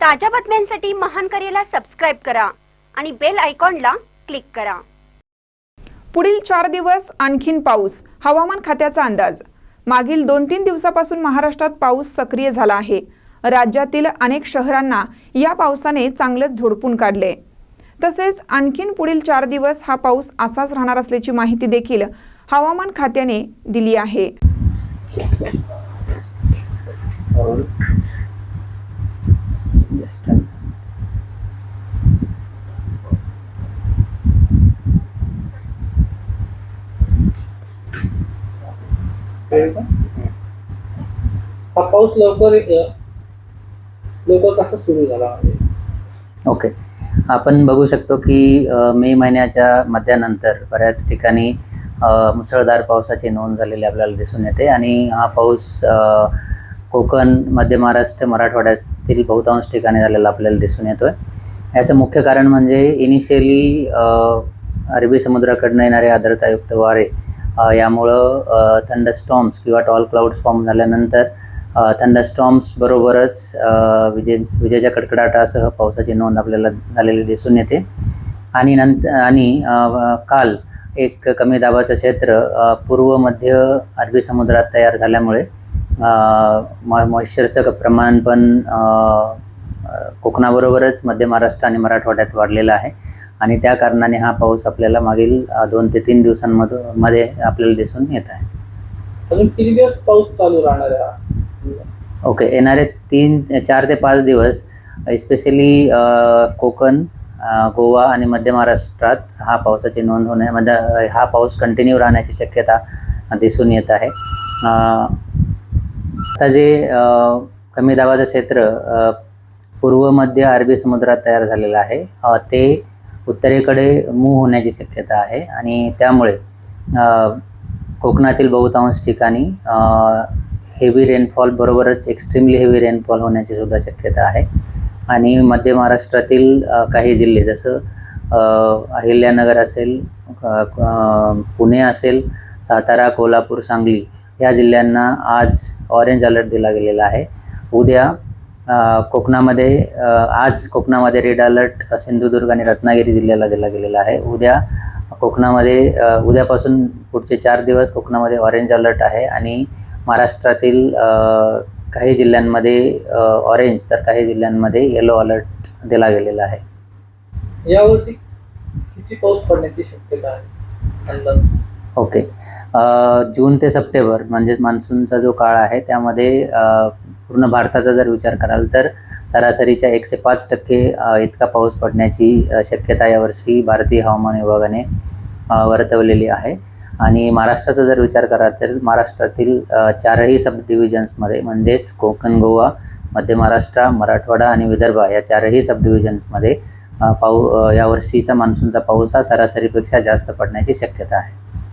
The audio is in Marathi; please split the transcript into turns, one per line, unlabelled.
ताज्या बातम्यांसाठी महान करेला सबस्क्राईब करा आणि बेल आयकॉनला क्लिक करा.
पुढील चार दिवस आणखीन पाऊस हवामान खात्याचा अंदाज. मागील दोन तीन दिवसापासून महाराष्ट्रात पाऊस सक्रिय झाला आहे. राज्यातील अनेक शहरांना या पावसाने चांगलंच झोडपून काढले. तसेच आणखीन पुढील चार दिवस हा पाऊस असाच राहणार असल्याची माहिती देखील हवामान खात्याने दिली आहे.
Just
हा पाऊस लवकर लवकर कसा सुरू झाला
ओके आपण बघू शकतो की मे महिन्याच्या मध्यानंतर बऱ्याच ठिकाणी मुसळधार पावसाची नोंद झालेली आपल्याला दिसून येते आणि हा पाऊस कोकण मध्य महाराष्ट्र मराठवाड्यातील बहुतांश ठिकाणी झालेला आपल्याला दिसून येतोय. याचं मुख्य कारण म्हणजे इनिशियली अरबी समुद्राकडनं येणारे आर्द्रतायुक्त वारे यामुळं यामुळं थंडस्टॉम्स किंवा टॉल क्लाउड्स फॉर्म झाल्यानंतर थंडस्टॉम्स बरोबरच विजे विजेच्या कडकडाटासह पावसाची नोंद आपल्याला झालेली दिसून येते. आणि नंतर आणि काल एक कमी दाबाचं क्षेत्र पूर्व मध्य अरबी समुद्रात तयार झाल्यामुळे मॉइश्चरचं प्रमाण पण कोकणाबरोबरच मध्य महाराष्ट्र आणि मराठवाड्यात वाढलेलं आहे. आणि त्या कारणाने हा पाऊस आपल्याला मागील दोन ते तीन दिवसांमधून मध्ये आपल्याला दिसून येत आहे.
किती दिवस पाऊस चालू राहणार आहे?
ओके येणारे तीन चार ते पाच दिवस स्पेशली कोकण गोवा आणि मध्य महाराष्ट्रात हा पावसाची नोंद होणे अ, हा पाऊस कंटिन्यू राहण्याची शक्यता दिसून येत आहे. आता जे कमी दाबाचं क्षेत्र पूर्व मध्य अरबी समुद्रात तयार झालेलं आहे ते उत्तरेकडे मूव होण्याची शक्यता आहे आणि त्यामुळे कोकणातील बहुतांश ठिकाणी हेवी रेनफॉल बरोबरच एक्स्ट्रीमली हेवी रेनफॉल होण्याची सुद्धा शक्यता आहे. आणि मध्य महाराष्ट्रातील काही जिल्हे जसं अहिल्यानगर असेल पुणे असेल सातारा कोल्हापूर सांगली या जिल्ह्यांना आज ऑरेंज अलर्ट दिला गेलेला आहे. उद्या कोकणामध्ये आज कोकणामध्ये रेड अलर्ट सिंधुदुर्ग आणि रत्नागिरी जिल्ह्याला दिला गेलेला आहे. उद्या कोकणामध्ये उद्यापासून पुढचे चार दिवस कोकणामध्ये ऑरेंज अलर्ट आहे आणि महाराष्ट्रातील काही जिल्ह्यांमध्ये ऑरेंज तर काही जिल्ह्यांमध्ये येलो अलर्ट दिला गेलेला आहे.
यावर्षी किती पाऊस पडण्याची शक्यता आहे
ओके. जून ते सप्टेंबर म्हणजेच मान्सूनचा जो काळ आहे त्यामध्ये पूर्ण भारताचा जर विचार कराल तर सरासरीच्या एकशे पाच टक्के इतका पाऊस पडण्याची शक्यता यावर्षी भारतीय हवामान विभागाने वर्तवलेली आहे. आणि महाराष्ट्राचा जर विचार कराल तर महाराष्ट्रातील चारही सब डिव्हिजन्समध्ये म्हणजेच कोकण गोवा मध्य महाराष्ट्र मराठवाडा आणि विदर्भ या चारही सब डिव्हिजन्समध्ये पाऊ यावर्षीचा मान्सूनचा पाऊस हा सरासरीपेक्षा जास्त पडण्याची शक्यता आहे.